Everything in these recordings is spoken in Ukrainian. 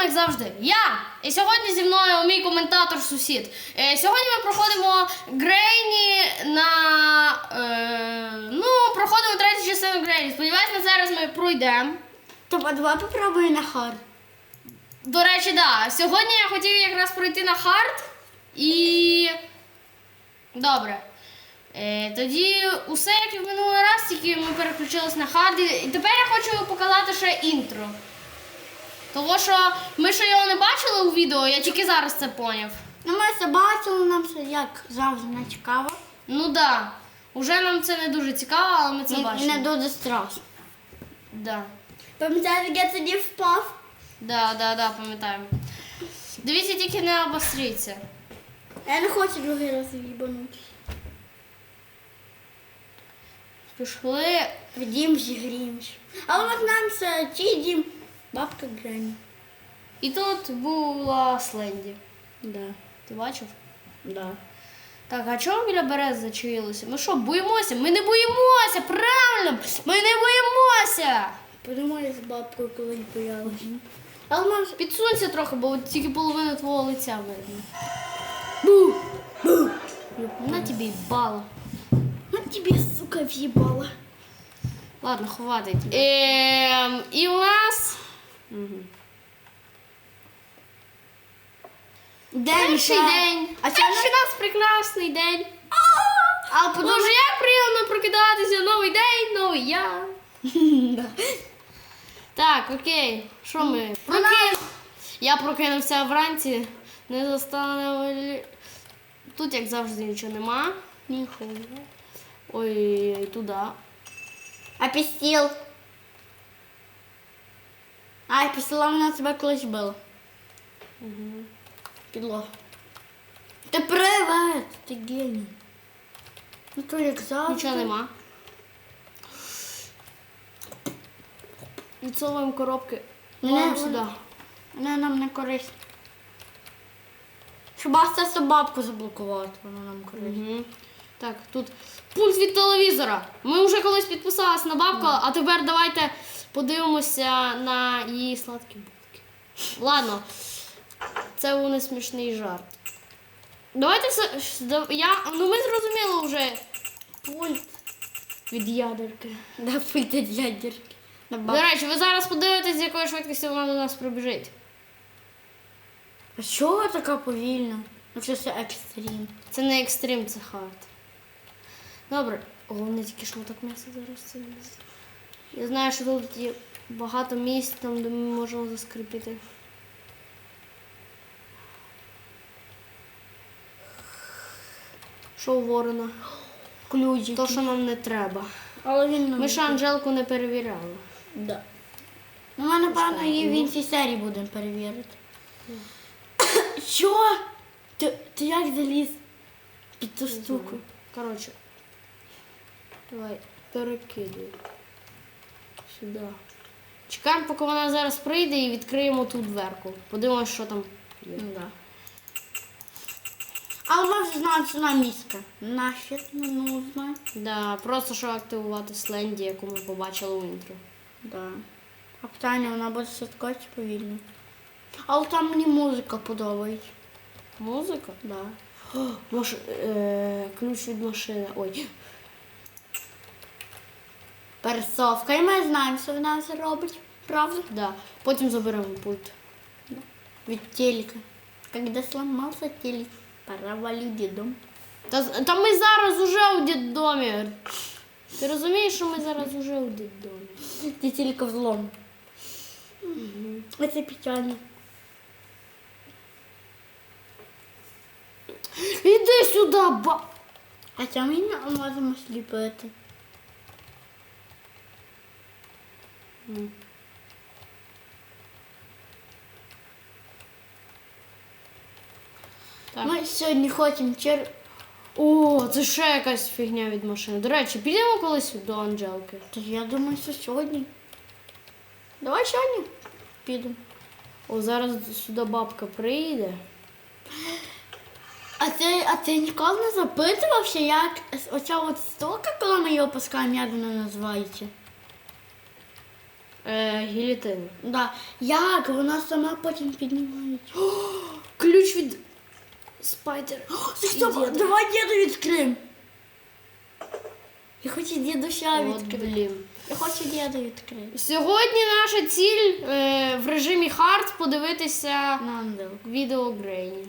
вами, як завжди, я. І сьогодні зі мною мій коментатор-сусід. Е, сьогодні ми проходимо Грейні на. Е, ну, проходимо третю частину Грейні. Сподіваюсь, на зараз ми пройдемо. Тобто давай попробуй на хард. До речі, да. Сьогодні я хотів якраз пройти на хард і. Добре. Е, тоді усе як і в минулий раз, тільки ми переключились на хард. І тепер я хочу показати ще інтро. Того, що ми ще його не бачили у відео, я тільки зараз це поняв. Ну ми це бачили, нам це як завжди не цікаво. Ну так. Да. Уже нам це не дуже цікаво, але ми це І, і бачимо. не дуже страшно. Да. Пам'ятаєте, як я тоді впав? Да, да, да, пам'ятаємо. Дивіться, тільки не обостріться. Я не хочу другий раз їбанути. Пішли. Вдімсь, грімсь. Але от нам це ті дім бабка Грені. І тут була Сленді. Да. Ти бачив? Да. Так, а чому біля берез зачаїлися? Ми що, боїмося? Ми не боїмося! Правильно! Ми не боїмося! Подумай з бабкою, коли боялась. Але може. Підсунься трохи, бо от тільки половину твого лиця видно. Бу! Бу! На тобі й бала. На тебе, сука, в'їбала. Ладно, хватить. Ем, і у нас. Мгм. День Перший ще. день. А перший у нас прекрасний день. А Боже, подумай. як приємно прокидатися. Новий день, новий я. Так, окей. Що ми? Прокин... Я прокинувся вранці. Не застанемо. Тут, як завжди, нічого нема. Ніхуя. Ой, туди. А пістіл? А, пістіла вона тебе колись била. Угу. Підлога. Ти привет! Ти геній. Ну то як завжди. Нічого нема. Відсовуємо коробки. Не, сюди. Вона нам не корисна. Хіба це собабку заблокувати, вона нам корисна. Угу. Так, тут пульт від телевізора. Ми вже колись підписалися на бабку, а тепер давайте подивимося на її сладкі булки. Ладно, це був не смішний жарт. Давайте все. Я, ну ми зрозуміли вже пульт від ядерки. Да пийте ядерки. На До речі, ви зараз подивитесь, з якою швидкістю вона до нас прибіжить. А чого така повільна? Ну це все екстрім. Це не екстрим, це хард. Добре. Головне тільки шматок м'яса зараз це Я знаю, що тут є багато місць, там, де ми можемо заскрипіти. Що у ворона? Ключі. То, що нам не треба. Але він нам... Ми ж Анжелку не перевіряли. Да. Ну, ми, напевно, її в іншій серії будемо перевірити. Що? Ти, ти як заліз під ту штуку? Коротше. Давай, перекидуй. Сюди. Чекаємо, поки вона зараз прийде і відкриємо ту дверку. Подивимось, що там є. Ну, да. Ми вже знаємо, що нам міська. Нахер не нужна. Да, просто щоб активувати Сленді, яку ми побачили у інтро. Да. А питання, вона буде швидко чи повільно? Але там мені музика подобається. Музика? Да. О, Маш... Е, ключ від машини. Ой. Пересовка. І ми знаємо, що вона це робить. Правда? Да. Потім заберемо пульт. Від телека. Когда сломался телек, пора валить дедом. Та, та ми зараз уже у дитдомі. Ти розумієш, що ми зараз уже у дитдомі? Ты телека взлом. Это печально. Іди сюди, ба. А це ми не можемо сліпити. Так. Ми сьогодні хочемо чер... О, це ще якась фігня від машини. До речі, підемо колись до Анжелки. Та я думаю, що сьогодні. Давай сьогодні підемо. О, зараз сюди бабка прийде. А ти, а ти ніколи не запитувався, як оця от штука, коли ми її опускаємо, як вона називається? Е, гілітини. Да. Як? Вона сама потім піднімається. Ключ від спайдер. Давай діду відкриємо. Я хочу дідуся От, відкрити. блін. Я хочу діду відкрити. Сьогодні наша ціль е, в режимі хард подивитися Нандел. відео Грейні.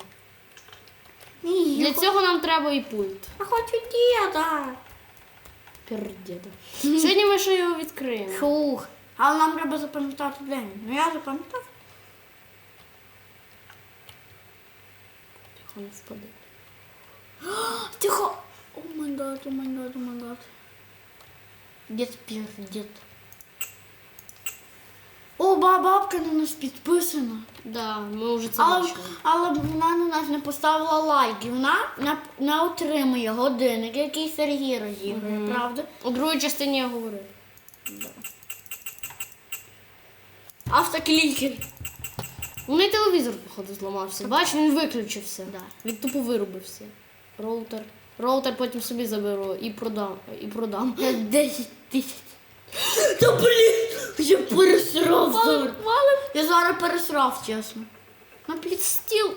Ні, Для я, цього нам треба і пульт. я хочу діда. Пердєда. Сьогодні ми ще його відкриємо. Фух. Але нам треба запам'ятати день. Ну я запам'ятав. Тихо, не спаде. Тихо. О май гад, о май гад, о май гад. Дід пірдід. О, ба- бабка на нас підписана. Да, ми вже це Але, бачили. але вона на нас не поставила лайк. Вона не, не отримує годинник, який Сергій розігрує, правда? У другій частині я говорив. Автоклікер. У неї телевізор, походу, зламався. Бач, він виключився. Да. Він тупо вирубився. Роутер. Роутер потім собі заберу і продам. І продам. 10 тисяч. Та блін, я пересрав зараз. Я зараз пересрав, чесно. На під стіл.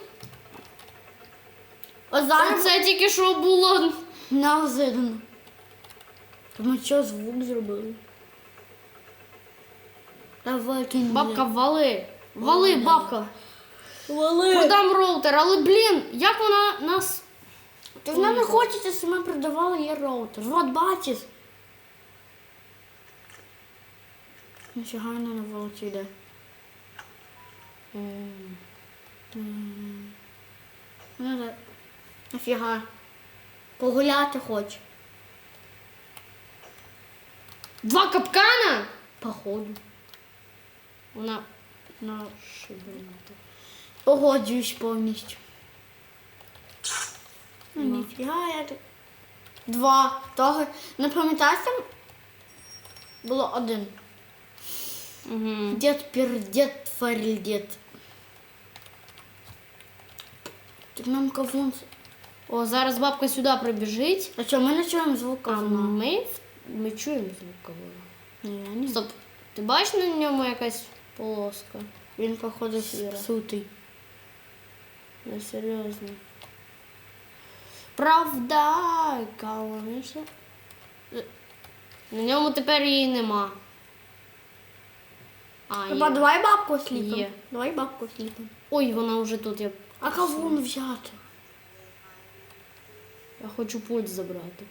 А зараз це тільки що було. неожиданно. Та ми що звук зробили? Давай кінь. Бабка, вали. Вали, бабка. Вали. Продам роутер, але блін, як вона нас. Та вона не хочеться, що ми продавали їй роутер. От бачиш. Нафіга вона на вулицю йде. Ну, да. Нафіга. Погуляти хоче. Два капкана? Походу. Вона На... шибената. Погоджуюсь повністю. Ну, ніфіга я так. Два. Того. Не пам'ятаєш там? Було один. Угу. Дед пердет фарильдет. Так нам кавун. О, зараз бабка сюди прибіжить. А що, ми не чуємо звук А кавуна? ми, ми чуємо звук кавуна. Ні, я не Стоп. Ти бачиш на ньому якась полоска? Він, походу, сутий. Не серйозно. Правда. Е, На ньому тепер її нема. А, Хіба є. давай бабку сліпим. Є. Давай бабку сліпим. Ой, вона вже тут. Я, А кавун взяти? я хочу пульт забрати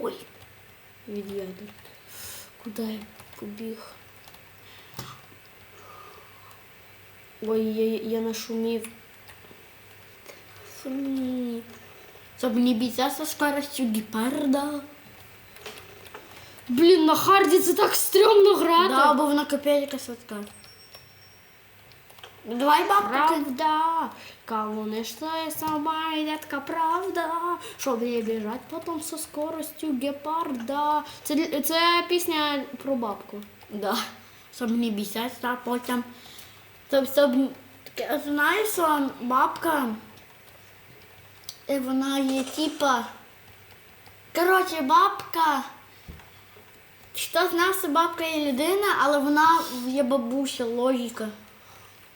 Ой. від ядер. Куди я побіг? Ой, я, я нашумів. Фу. Щоб не бійся со скоростю гепарда. Блін, на харді це так стрьомно грати. Да, бо вона копейка сладка. Давай бабку. Правда, кого не что я сама редка правда, щоб не біжать потім со скоростю гепарда. Це, це пісня про бабку. Да. Щоб не бісятися, а потім. Таке, Знаєш, що бабка. Вона є типа. Коротше, бабка. Хто знав, що бабка є людина, але вона є бабуся, логіка.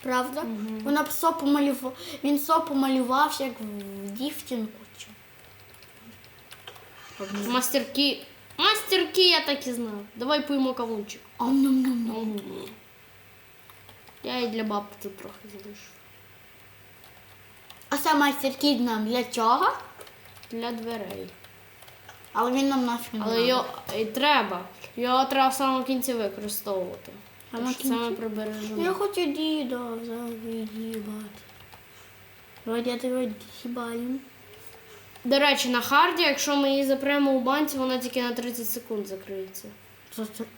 Правда? Вона б все помалював. Він все помалювався, як в дівчинку. чи- Мастерки. Мастерки, я так і знав. Давай поїмо кавунчик. Ам-нам-нам. Я і для бабки тут трохи залишу. А майстер-кіт нам для чого? Для дверей. Але він нам нафіг не Але його і треба. Його треба в самому кінці використовувати. Це ми кінці? прибережемо. Я хочу діда завідібати. Давай я тебе дібаємо. До речі, на харді, якщо ми її запремо у банці, вона тільки на 30 секунд закриється.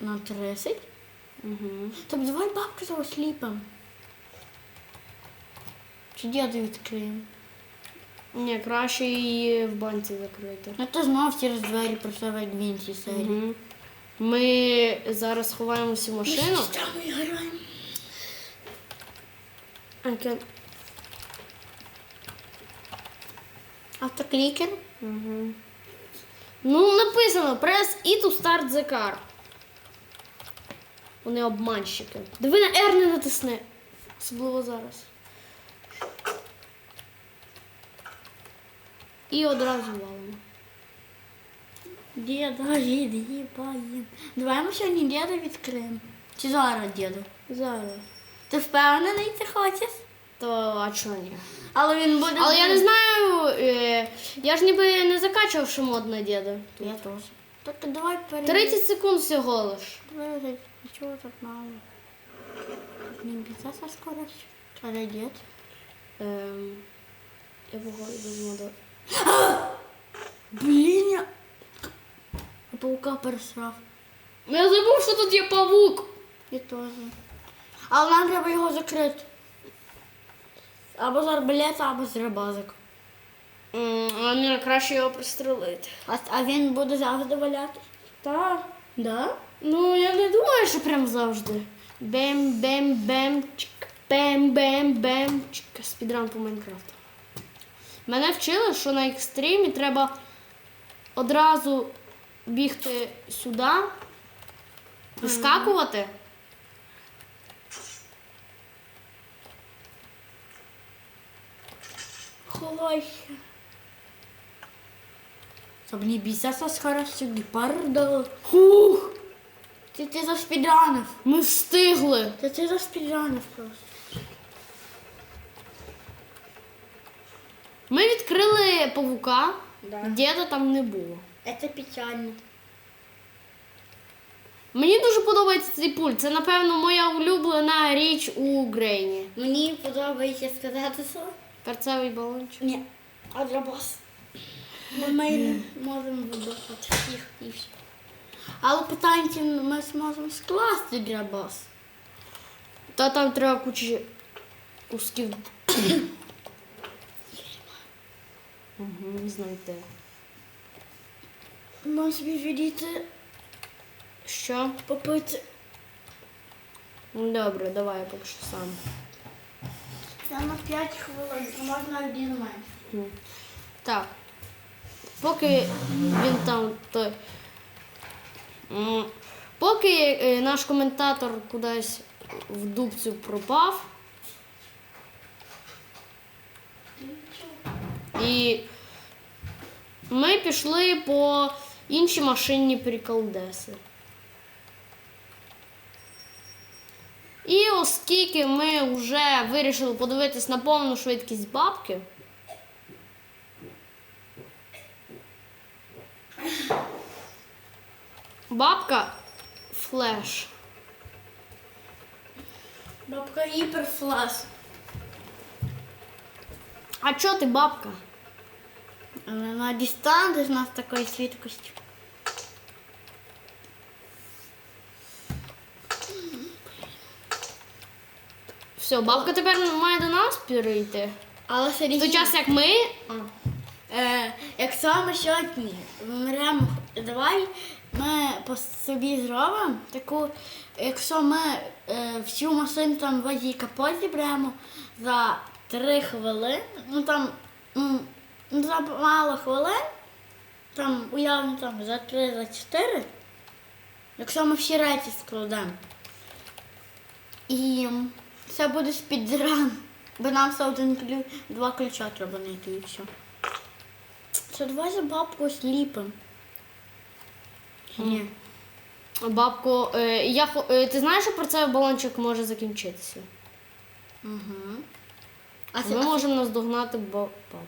На 30? Угу. Так давай бабки зараз сліпимо. Чи діда відкриємо? Ні, краще її в банці закрити. Ну ти знов через двері просовують в іншій серії. Угу. Ми зараз ховаємося в машину. Ми граємо? Окей. Автоклікер? Угу. Ну, написано Press E to start the car. Вони обманщики. Диви на R не натисни. Особливо зараз. І одразу валимо. Діда, їбаєм. Давай ми сьогодні діда відкриємо. Чи зараз діда? Зараз. Ти впевнений, ти хочеш? То а чого ні? Але він буде. Але я не знаю, е, я ж ніби не закачував ще мод на діда. Я теж. Так давай перейдемо. 30 секунд всього лиш. Чего так мало? Не беда со скоростью. Тогда дед. Ем, я погоду без мода. Блин, я... я паука пересрав. Я забув, що тут є павук. Я теж. Але нам треба його закрити. Або з арбалета, або з рибазик. М, А мені краще його пристрелити. А, а він буде завжди валяти? Так. Да? Ну, я не думаю, що прям завжди. Бем, бем, бем, чик, бем, бем, бем, чик. Спідран по Майнкрафту. Мене вчили, що на екстримі треба одразу бігти сюди, вискакувати. Щоб не бійся со скоростю гепарда. Хух! Ти, ти заспідранив. Ми встигли. Та ти заспідранив просто. Ми відкрили павука, Да. діда там не було. Це печально. Мені дуже подобається цей пульт. Це, напевно, моя улюблена річ у Грейні. Мені подобається сказати що? Перцевий балончик. Ні, а для. Бо ми не можемо видохати їх і все. Але питання, чи ми зможемо скласти для бас. Та там треба куча кусків. Угу, не знаю де. Можемо собі відійти, Що? попити. Ну, Добре, давай я поки що сам. Це на 5 хвилин, можна один менше. Так. Поки він там той. Поки е, наш коментатор кудись в дубцю пропав. І ми пішли по інші машинні приколдеси. І оскільки ми вже вирішили подивитись на повну швидкість бабки. Бабка флеш. Бабка гіперфлас. А чо ти бабка? Вона дістане з нас такої швидкості. Все, бабка тепер має до нас перейти. Але В той час, як ми. Якщо ми сьогодні вмремо, давай ми по собі зробимо таку, якщо ми е, всю машину там в одній капот зіберемо за 3 хвилини, ну там ну, за мало хвилин, там уявно там за 3 за 4, якщо ми всі речі складемо. І це буде спідран. Бо нам все один ключ, два ключа треба знайти і все. Це давай за бабку сліпим. Ні. Бабко, е, я, хо- е, ти знаєш, що про це балончик може закінчитися? Угу. А Ми а можемо наздогнати ба- бабу.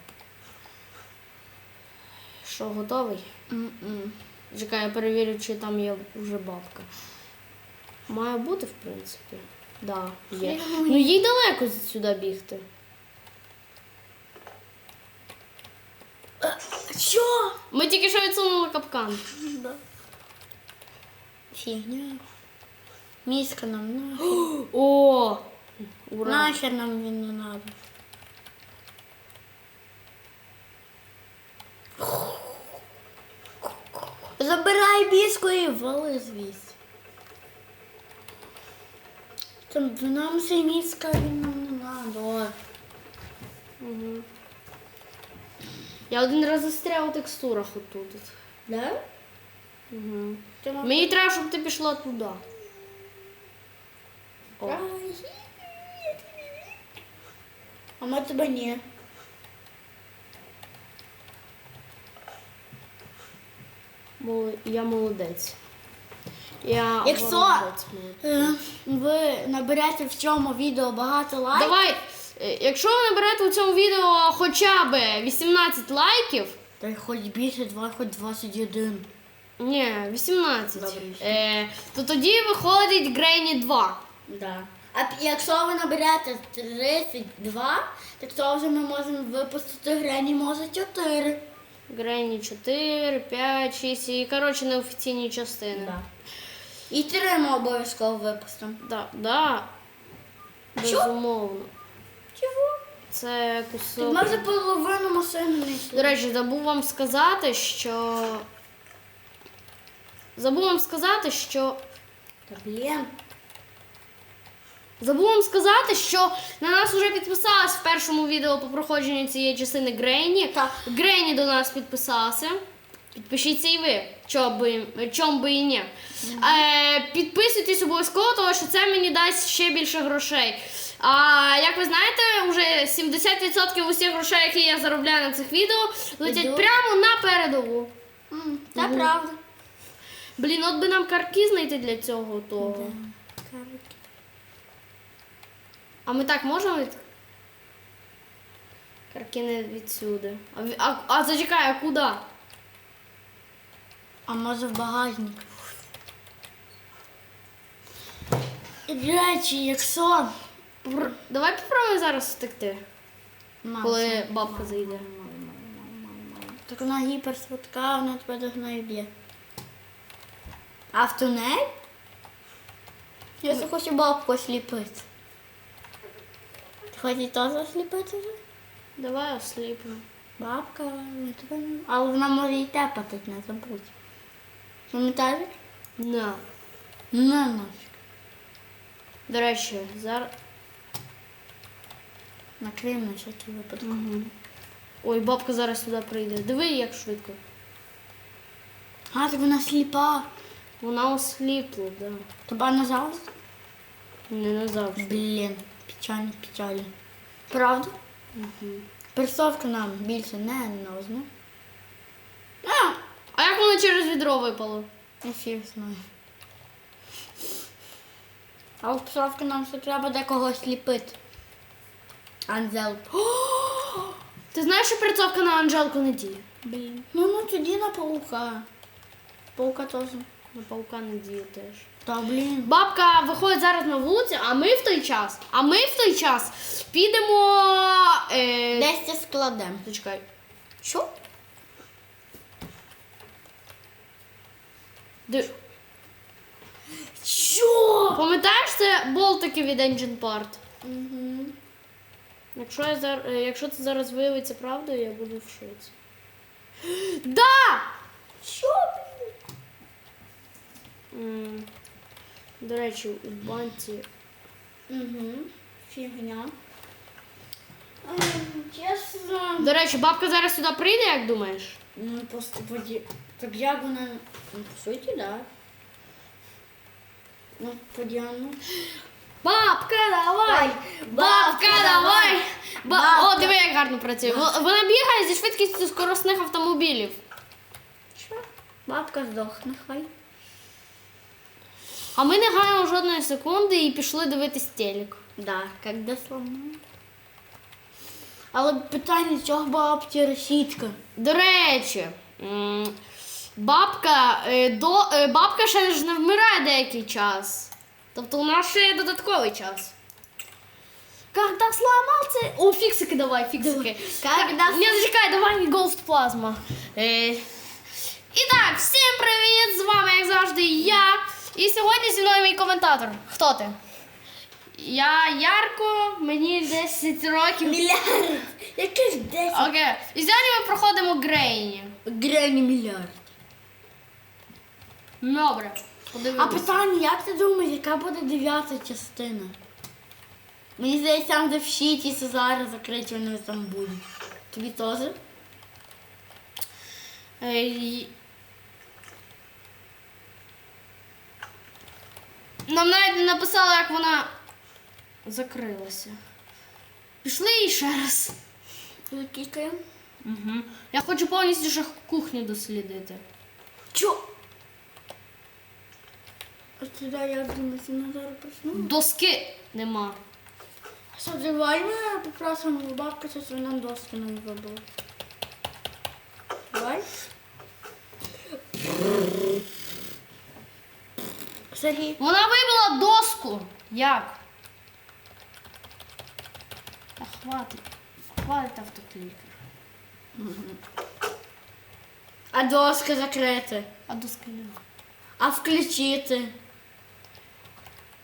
Що, готовий? М-м. Чекай, я перевірю, чи там є вже бабка. Має бути, в принципі. Да, є. Ну їй далеко сюди бігти. Що? Ми тільки що відсунули капкан. Да. Фігня. Міска нам нахер. О! Ура! Нахер нам він не надо. Забирай міску і вали звідси. Там нам цей міска він нам не надо. Угу. Я один раз застряв у текстурах отут. Да? Угу. Мені треба, щоб ти пішла туди. О. А ми тебе ні. Я молодець. Я Якщо молодець, е, ви наберете в цьому відео багато лайків, Давай, якщо ви наберете у цьому відео хоча б 18 лайків, та й хоч більше, два, хоч 21. ні, 18, Добре. е, то тоді виходить Грейні 2. Да. А п- якщо ви наберете 32, так то вже ми можемо випустити грені може 4. Грейні 4, 5, 6 і, коротше, неофіційні частини. Да. І 3 ми обов'язково випустимо. Да, да. Безумовно. Чого? Це кусок. ми вже половину машини не До речі, забув вам сказати, що. Забув вам сказати, що. Та блін. Забув вам сказати, що на нас вже підписалась в першому відео по проходженню цієї частини Грейні. Так. Грейні до нас підписався. Підпишіться і ви, чом би, чом би і ні. Е, підписуйтесь обов'язково, тому що це мені дасть ще більше грошей. А як ви знаєте, вже 70% усіх грошей, які я заробляю на цих відео, летять прямо на передову. М, Мгм. правда. Блін, от би нам картки знайти для цього, то. А ми так можемо від... Карки не відсюди. А, ві- а, а зачекай, а куди? А може в багажник. Речі, якщо Пр- Давай попробуємо зараз втекти, Мам, коли бабка зайде. Так вона гіпершвидка, вона тебе догнає б'є. А в тунель? Я все хочу бабку осліпити. Ти хочеш теж осліпити вже? Давай осліпну. Бабка, я тебе не... Але вона може і тепатись, не забудь. Пам'ятаєш? На. Не нафіг. До речі, зараз. Накрив на всякий випадок. Угу. Ой, бабка зараз сюди прийде. Диви, як швидко. А, так вона сліпа. Вона осліпла, да. Тобі назавжди? Не назавжди. Блін, печально, печально. Правда? Угу. Персовка нам більше не нужна. А, А як воно через відро випало? я фіг знаю. А в персовки нам ще треба декого сліпити. Анзел. Ти знаєш, що прицовка на Анжелку не діє? Блін. Ну, ну тоді на паука. Паука теж. На паука не діє теж. Та блін. Бабка виходить зараз на вулицю, а ми в той час, а ми в той час підемо. Е... Десь це складемо. Зачекай. Що? Ди... Що? Пам'ятаєш це болтики від Engine Part? Угу. Якщо, я зар... е, Якщо це зараз виявиться правдою, я буду в шоці. Да! Що? М, До речі, у банці. Угу. Фігня. Чесно. До речі, бабка зараз сюди прийде, як думаєш? Ну, просто поді... Так як вона... Ну, по суті, да. Ну, подіяно. Бабка, давай! Бабка, давай! Ба... О, диви, як гарно працює. Во- Вона бігає зі швидкістю скоростних автомобілів. Що? Бабка здохне, хай. А ми не гаємо жодної секунди і пішли дивитись телек. Да, когда сломаю. Але питання, чого бабці решітка? До речі, м, бабка, е, до, е, бабка ще ж не вмирає деякий час. Тобто у нас ще є додатковий час. Когда сломался... О, фіксики давай, фіксики. Когда Не, зачекай, давай Ghost Plasma. Е, І так, всім привіт! З вами, як завжди, я. І сьогодні зі мною мій коментатор. Хто ти? Я Ярко, мені 10 років. Мільярд. Який ж 10? Окей. І сьогодні ми проходимо Грейні. Грені мільярд. Добре. А питання, як ти думаєш, яка буде дев'ята частина? Мені здається, там, де в щиті Сезари закриті, вони там будуть. Тобі теж? Е, Нам навіть не написали, як вона закрилася. Пішли і ще раз. Кікаємо. Угу. Я хочу повністю ще кухню дослідити. Чо? А туди як думаєте, Назар проснув? Доски нема. Що, давай ми попросимо у бабки, щоб нам доски не вибили. Давай. Сергій. Вона вибила доску. Як? Та хватить. Хватить автоклікер. А доски закрити. А доски нема. А включити.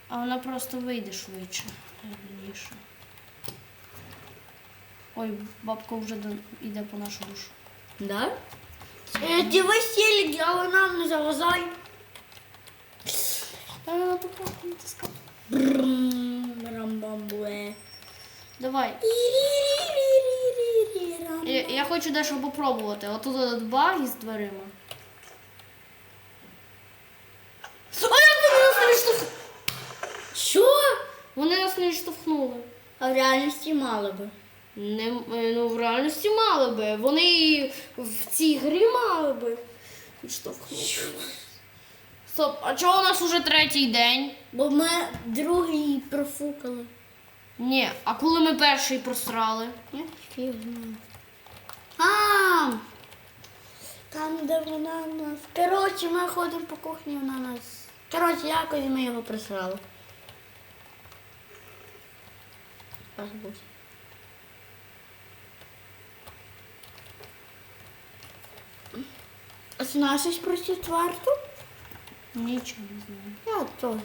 А вона просто вийде швидше. Раніше. Ой, бабка вже до... йде по нашу душу. Да? Е, Дивись телек, але нам не тискає. Рамбамбуе. Давай. Я, я хочу дещо попробувати. Отут от баг із дверима. А як вони нас не відштовхнули? Що? Вони нас не. А в реальності мало би. Не, е, ну, в реальності мали би. Вони в цій грі мали би відштовхнути. Стоп, а чого у нас уже третій день? Бо ми другий профукали. Ні, а коли ми перший просрали? Я. А, там, де вона нас. Коротше, ми ходимо по кухні, вона нас. Коротше, якось ми його присрали. Розбудь. Знаєш щось про четверту? Нічого не знаю. Я теж.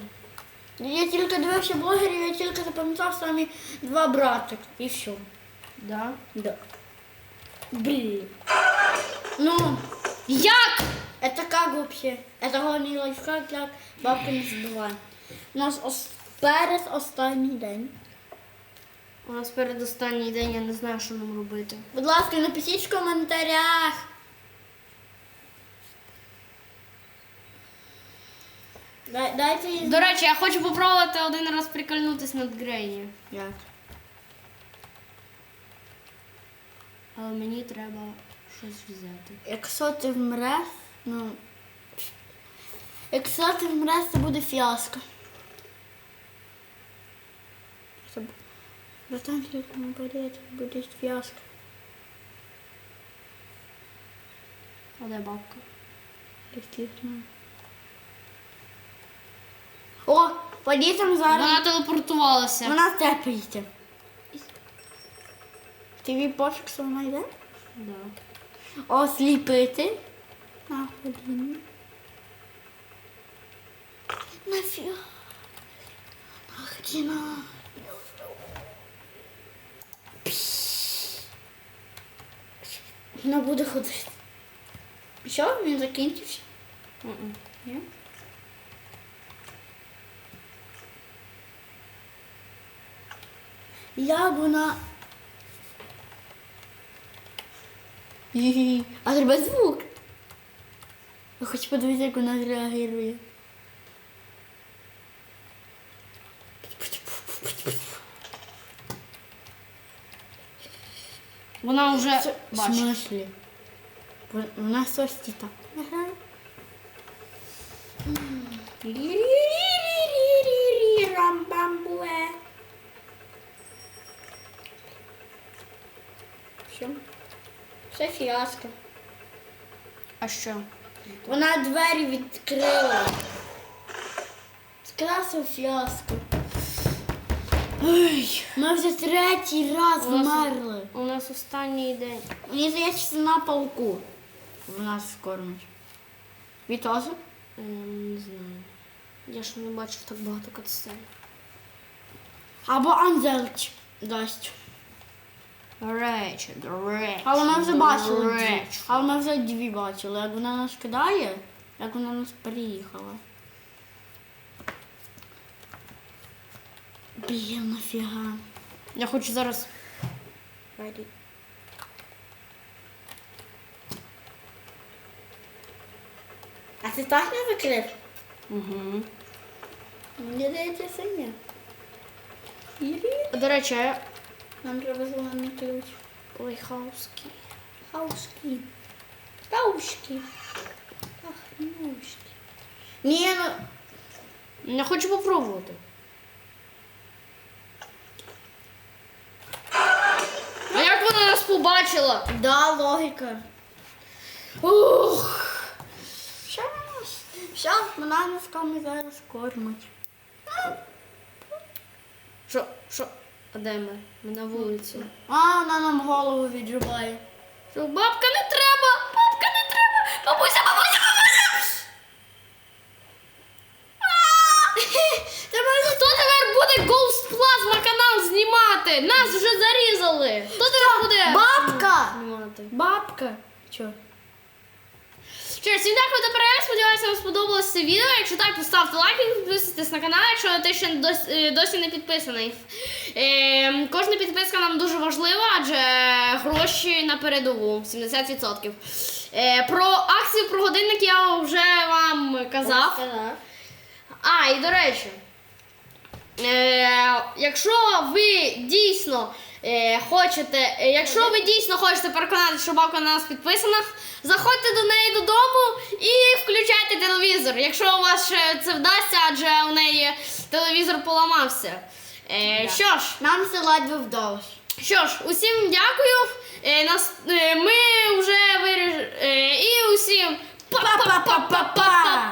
Я тільки дивився блогерів, я тільки запам'ятав самі два брати. І все. Да? Да. Блин. Ну, Як? это как вообще? Это главный лайфхак, як бабки не забуває. У нас ос- перед останній день. У нас передостанній день, я не знаю, що нам робити. Будь ласка, напишіть в коментарях. Дай, дайте їй До речі, я хочу попробувати один раз прикольнутись над Грейні. Як? Але мені треба щось взяти. Якщо ти вмреш, ну. Якщо ти вмреш, це буде фіаско. Wahrscheinlich bombardiert будет вязка. А де е бабка? Летіть О, подітям зараз. Вона телепортувалася. Вона тепається. Тобі пофіг, що вона йде? Да. О, сліпити. На годину. Нафіг. Нахріна. Вона буде ходити. Що, він закінчився? Ні? Як вона. А треба звук. Я хочу подивитися, як вона реагує. Вона вже В бачить. смислі? Вон- Вона сості так не грає. Рі-рі-рі-рі-рі-рі, рам-бам-буе. Що? Це фіаско. А що? Вона двері відкрила. Сказав фіаско. Ой. Ми вже третій раз У нас- вмерли. У нас останній день. Мені здається, на пауку. В нас кормить. Вітозу? Ем, не знаю. Я ж не бачив так багато катсцен. Або Анзелч дасть. Речі, речі. Але ми вже бачили дві. Речі. Але ми вже дві бачили. Як вона нас кидає, як вона нас переїхала. Блін, нафіга. Я хочу зараз. А ти так не закрив? Угу. Мені здається, це ні. До речі, я... Нам треба зелений ключ. Ой, хауски. Хаушки. Таушки. Ах, ножки. Ні, ну. Я хочу попробувати. А як вона нас побачила? Да, логіка. Ух. Щас. Щас, вона носками зараз кормить. Що, що? А де ми? Ми на вулиці. А, вона нам голову відрубає. Що, бабка не треба! Бабка не треба! Бабуся, бабуся, бабуся! Треба Хто тепер буде Ghost Plasma канал знімати? Нас вже зарізали! Хто тепер буде Бабка! Бабка. Чо? Що ж, всім дякую за перегляд. Сподіваюся, вам сподобалося це відео. Якщо так, поставте лайк і підписуйтесь на канал, якщо ти ще досі, е, досі не підписаний. Е, кожна підписка нам дуже важлива, адже гроші на передову 70%. Е, про акцію про годинник я вже вам казав. А, і до речі, е, якщо ви дійсно хочете, е, якщо ви дійсно хочете переконати, що бабка на нас підписана, заходьте до неї додому і включайте телевізор. Якщо у вас ще це вдасться, адже у неї телевізор поламався. Е, Що ж, Нам це ледве вдалося. що ж, усім дякую. Е, нас, е, ми вже виріж... Е, і усім па-па-па-па-па-па-па.